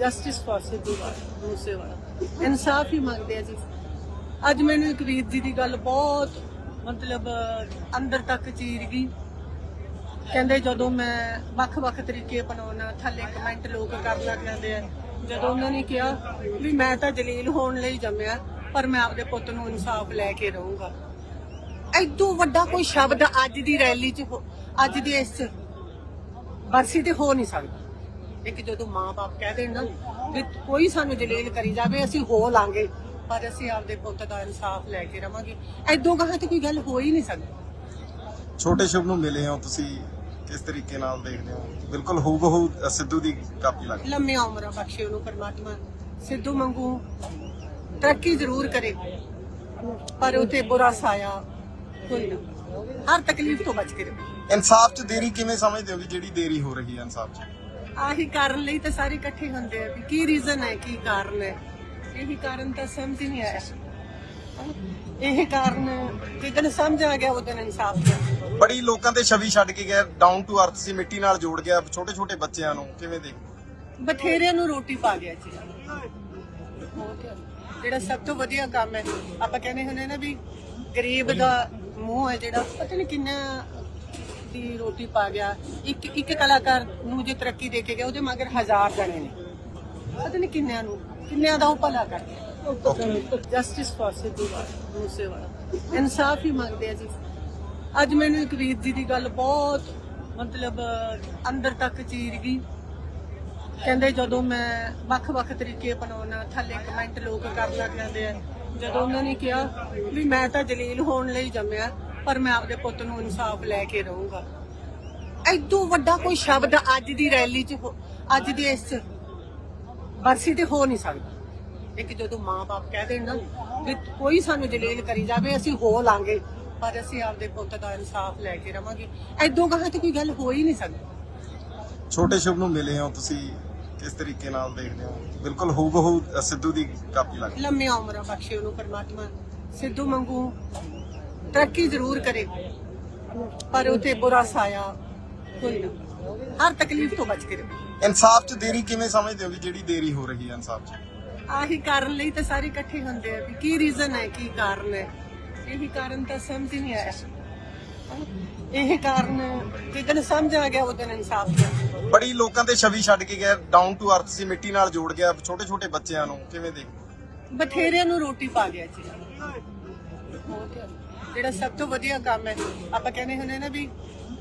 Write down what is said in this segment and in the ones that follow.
Justice for Sidhu Moosewala ਇਨਸਾਫ ਹੀ ਮੰਗਦੇ ਆ ਜੀ। ਅੱਜ ਮੈਨੂੰ ਇੱਕ ਵੀਰ ਜੀ ਦੀ ਗੱਲ ਬਹੁਤ, ਮਤਲਬ, ਅੰਦਰ ਤੱਕ ਚੀਰ ਗਈ। ਕਹਿੰਦੇ ਜਦੋਂ ਮੈਂ ਵੱਖ-ਵੱਖ ਤਰੀਕੇ ਅਪਣਾਉਣਾ, ਥੱਲੇ ਕਮੈਂਟ ਲੋਕ ਕਰਨ ਲੱਗ ਜਾਂਦੇ ਆ, ਜਦੋਂ ਉਹਨਾਂ ਨੇ ਕਿਹਾ ਵੀ ਮੈਂ ਤਾਂ ਜਲੀਲ ਹੋਣ ਲਈ ਜੰਮਿਆ, ਪਰ ਮੈਂ ਆਪਦੇ ਪੁੱਤ ਨੂੰ ਇਨਸਾਫ ਲੈ ਕੇ ਰਹੂੰਗਾ। ਐਦੋਂ ਵੱਡਾ ਕੋਈ ਸ਼ਬਦ ਅੱਜ ਦੀ ਰੈਲੀ 'ਚ ਅੱਜ ਦੀ ਇਸ 'ਚ ਬਰਸੀ ਤੇ ਹੋ ਨਹੀਂ ਸਕਦਾ। ਇੱਕ ਜਦੋਂ ਮਾਂ-ਬਾਪ ਕਹਿ ਦੇਣ ਨਾ ਵੀ ਕੋਈ ਸਾਨੂੰ ਜਲੀਲ ਕਰੀ ਜਾਵੇ ਅਸੀਂ ਹੋ ਲਾਂਗੇ। ਪਰ ਅਸੀਂ ਆਪਦੇ ਪੁੱਤ ਦਾ ਇਨਸਾਫ ਲੈ ਕੇ ਰਵਾਂਗੇ। ਐਦੋਂ ਗਾਹਾਂ ਤੇ ਕੋਈ ਗੱਲ ਹੋ ਹੀ ਨਹੀਂ ਸਕਦੀ। ਛੋਟੇ ਸ਼ੁਭ ਨੂੰ ਮਿਲੇ ਹੋ ਤੁਸੀਂ? ਕਿਸ ਤਰੀਕੇ ਨਾਲ ਦੇਖਦੇ ਹੋ? ਬਿਲਕੁਲ ਹੂਬਹੂ ਸਿੱਧੂ ਦੀ ਕਾਪੀ ਲੱਗਦੀ। ਲੰਮੀਆਂ ਉਮਰਾਂ ਬਖਸ਼ੇ ਉਹਨੂੰ ਪਰਮਾਤਮਾ। ਸਿੱਧੂ ਮੰਗੂ ਤਰੱਕੀ ਜ਼ਰੂਰ ਕਰੇ। ਪਰ ਉਤੇ ਬੁਰਾ ਸਾਇਆ ਕੋਈ ਨਾ। ਹਰ ਤਕਲੀਫ ਤੋਂ ਬਚ ਕੇ ਰਹੇ। ਇਨਸਾਫ 'ਚ ਦੇਰੀ ਕਿਵੇਂ ਸਮਝਦੇ ਹੋ ਵੀ ਜਿਹੜੀ ਦੇਰੀ ਹੋ ਰਹੀ ਹੈ ਇਨਸਾਫ 'ਚ? ਆਹੀ ਕਾਰਨ ਲਈ ਤਾਂ ਸਾਰੇ ਇਕੱਠੇ ਹੁੰਦੇ ਆ ਵੀ ਕੀ ਰੀਜ਼ਨ ਹੈ ਕੀ ਕਾਰਨ ਹੈ। ਇਹੀ ਕਾਰਨ ਤਾਂ ਸਮਝ ਨਹੀਂ ਆਇਆ। ਇਹ ਕਾਰਨ ਜਿੱਦਣ ਸਮਝ ਆ ਗਿਆ ਉਦੋਂ ਇਨਸਾਫ ਦਾ ਬੜੀ ਲੋਕਾਂ ਤੇ ਛਵੀ ਛੱਡ ਕੇ ਗਿਆ ਡਾਊਨ ਟੂ ਅਰਥ ਸੀ ਮਿੱਟੀ ਨਾਲ ਜੋੜ ਗਿਆ ਛੋਟੇ ਛੋਟੇ ਬੱਚਿਆਂ ਨੂੰ ਕਿਵੇਂ ਦੇਖ? ਬਥੇਰਿਆਂ ਨੂੰ ਰੋਟੀ ਪਾ ਗਿਆ ਜੀ। ਜਿਹੜਾ ਸਭ ਤੋਂ ਵਧੀਆ ਕੰਮ ਹੈ ਆਪਾਂ ਕਹਿੰਦੇ ਹੁੰਦੇ ਨਾ ਵੀ ਗਰੀਬ ਦਾ ਮੂੰਹ ਹੈ ਜਿਹੜਾ ਪਤਾ ਨਹੀਂ ਕਿੰਨਾ ਦੀ ਰੋਟੀ ਪਾ ਗਿਆ। ਇੱਕ ਇੱਕ ਕਲਾਕਾਰ ਨੂੰ ਜੇ ਤਰੱਕੀ ਦੇ ਕੇ ਗਿਆ, ਉਹਦੇ ਮਗਰ ਹਜ਼ਾਰ ਜਣੇ ਨੇ। ਪਤਾ ਨਹੀਂ ਕਿੰਨਿਆਂ ਨੂੰ, ਕਿੰਨਿਆਂ ਦਾ ਉਹ ਭਲਾ ਕਰ ਗਿਆ। ਜਸਟਿਸ ਫॉर ਸਿੱਧੂ ਮੂਸੇਵਾਲਾ ਇਨਸਾਫ ਹੀ ਮੰਗਦੇ ਆ ਜੀ। ਅੱਜ ਮੈਨੂੰ ਇੱਕ ਵੀਰ ਜੀ ਦੀ ਗੱਲ ਬਹੁਤ, ਮਤਲਬ, ਅੰਦਰ ਤੱਕ ਚੀਰ ਗਈ। ਕਹਿੰਦੇ ਜਦੋਂ ਮੈਂ ਵੱਖ-ਵੱਖ ਤਰੀਕੇ ਅਪਣਾਉਣਾ, ਥੱਲੇ ਕਮੈਂਟ ਲੋਕ ਕਰਨ ਲੱਗ ਆ, ਜਦੋਂ ਉਹਨਾਂ ਨੇ ਕਿਹਾ ਵੀ ਮੈਂ ਤਾਂ ਜਲੀਲ ਹੋਣ ਲਈ ਜੰਮਿਆ। ਪਰ ਮੈਂ ਆਪਦੇ ਪੁੱਤ ਨੂੰ ਇਨਸਾਫ ਲੈ ਕੇ ਰਹੂੰਗਾ। ਐਦੋਂ ਵੱਡਾ ਕੋਈ ਸ਼ਬਦ ਅੱਜ ਦੀ ਰੈਲੀ 'ਚ ਅੱਜ ਦੀ ਇਸ ਬਰਸੀ ਤੇ ਹੋ ਨਹੀਂ ਸਕਦਾ। ਇੱਕ ਜਦੋਂ ਮਾਂ-ਬਾਪ ਕਹਿ ਦੇਣ ਨਾ ਵੀ ਕੋਈ ਸਾਨੂੰ ਜਲੀਲ ਕਰੀ ਜਾਵੇ ਅਸੀਂ ਹੋ ਲਾਂਗੇ ਪਰ ਅਸੀਂ ਆਪਦੇ ਪੁੱਤ ਦਾ ਇਨਸਾਫ ਲੈ ਕੇ ਰਵਾਂਗੇ। ਐਦੋਂ ਗਾਹਾਂ ਤੇ ਕੋਈ ਗੱਲ ਹੋ ਹੀ ਨਹੀਂ ਸਕਦੀ। ਛੋਟੇ ਸ਼ੁਭ ਨੂੰ ਮਿਲੇ ਹੋ ਤੁਸੀਂ? ਕਿਸ ਤਰੀਕੇ ਨਾਲ ਦੇਖਦੇ ਹੋ? ਬਿਲਕੁਲ ਹੂਬਹੂ ਸਿੱਧੂ ਦੀ ਕਾਪੀ ਲੱਗਦੀ ਲੰਮੀਆਂ ਉਮਰਾਂ ਬਖਸ਼ੇ ਉਹਨੂੰ ਪਰਮਾਤਮਾ ਸਿੱਧੂ ਮੰਗੂ ਤਰੱਕੀ ਜ਼ਰੂਰ ਕਰੇ। ਪਰ ਉਤੇ ਬੁਰਾ ਸਾਇਆ ਕੋਈ ਨਾ। ਹਰ ਤਕਲੀਫ ਤੋਂ ਬਚ ਕੇ ਰਹੇ। ਇਨਸਾਫ 'ਚ ਦੇਰੀ ਕਿਵੇਂ ਸਮਝਦੇ ਹੋ ਵੀ ਜਿਹੜੀ ਦੇਰੀ ਹੋ ਰਹੀ ਹੈ ਇਨਸਾਫ 'ਚ? ਆਹੀ ਕਾਰਨ ਲਈ ਤਾਂ ਸਾਰੇ ਇਕੱਠੇ ਹੁੰਦੇ ਆ ਵੀ ਕੀ ਰੀਜ਼ਨ ਹੈ ਕੀ ਕਾਰਨ ਹੈ। ਇਹੀ ਕਾਰਨ ਤਾਂ ਸਮਝ ਹੀ ਨਹੀਂ ਆਇਆ। ਇਹ ਕਾਰਨ ਜਿੱਦਣ ਸਮਝ ਆ ਗਿਆ ਉਦੋਂ ਇਨਸਾਫ ਦਾ ਬੜੀ ਲੋਕਾਂ ਤੇ ਛਵੀ ਛੱਡ ਕੇ ਗਿਆ ਡਾਊਨ ਟੂ ਅਰਥ ਸੀ ਮਿੱਟੀ ਨਾਲ ਜੋੜ ਗਿਆ ਛੋਟੇ ਛੋਟੇ ਬੱਚਿਆਂ ਨੂੰ ਕਿਵੇਂ ਦੇਖ ਬਥੇਰਿਆਂ ਨੂੰ ਰੋਟੀ ਪਾ ਗਿਆ ਜੀ। ਜਿਹੜਾ ਸਭ ਤੋਂ ਵਧੀਆ ਕੰਮ ਹੈ। ਆਪਾਂ ਕਹਿੰਦੇ ਹੁੰਦੇ ਨਾ ਵੀ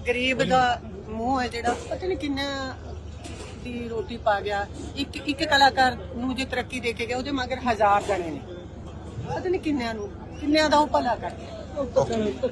ਗਰੀਬ ਦਾ ਮੂੰਹ ਹੈ ਜਿਹੜਾ, ਪਤਾ ਨਹੀਂ ਕਿੰਨਾ ਦੀ ਰੋਟੀ ਪਾ ਗਿਆ। ਇੱਕ ਇੱਕ ਕਲਾਕਾਰ ਨੂੰ ਜੇ ਤਰੱਕੀ ਦੇ ਕੇ ਗਿਆ, ਉਹਦੇ ਮਗਰ ਹਜ਼ਾਰ ਜਣੇ ਨੇ। ਪਤਾ ਨਹੀਂ ਕਿੰਨਿਆਂ ਨੂੰ, ਕਿੰਨਿਆਂ ਦਾ ਉਹ ਭਲਾ ਕਰ ਗਿਆ।